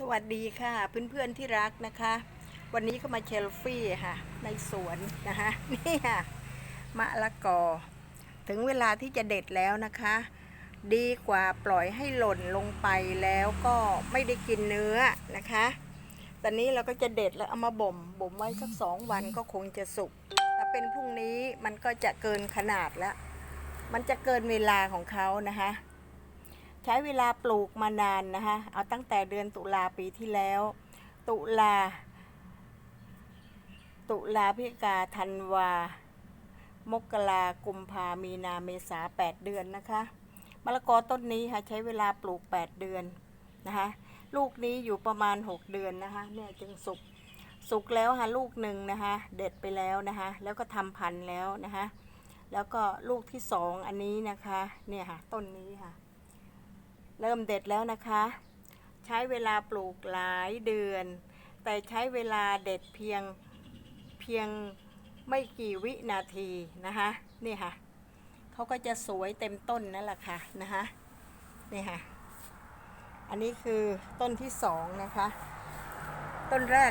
สวัสดีค่ะเพื่อนๆที่รักนะคะ วันนี้ก็มาเชลฟี่ค่ะ ในสวนนะคะนี่ค่ะมะละกอ ถึงเวลาที่จะเด็ดแล้วนะคะ ดีกว่าปล่อยให้หล่นลงไปแล้วก็ไม่ได้กินเนื้อนะคะ ตอนนี้เราก็จะเด็ดแล้วเอามาบ่มบ่มไว้สักสองวันก็คงจะสุกถ้าเป็นพรุ่งนี้มันก็จะเกินขนาดแล้ว มันจะเกินเวลาของเขานะคะ ใช้เวลาปลูกมานานนะคะเอาตั้งแต่เดือนตุลาปีที่แล้ว ตุลา ตุลาพิกาธันวา มกรากุมภามีนาเมษาแปดเดือนนะคะมะละกอต้นนี้ค่ะใช้เวลาปลูกแปดเดือนนะคะลูกนี้อยู่ประมาณหกเดือนนะคะเนี่ยจึงสุกสุกแล้วค่ะลูกหนึ่งนะคะเด็ดไปแล้วนะคะแล้วก็ทำพันธุ์แล้วนะคะแล้วก็ลูกที่สองอันนี้นะคะเนี่ยค่ะต้นนี้ค่ะ เริ่มเด็ดแล้วนะคะ ใช้เวลาปลูกหลายเดือน แต่ใช้เวลาเด็ดเพียงเพียงไม่กี่วินาทีนะคะนี่ค่ะเขาก็จะสวยเต็มต้นนั่นแหละค่ะนะคะนี่ค่ะ อันนี้คือต้นที่สองนะคะ ต้นแรก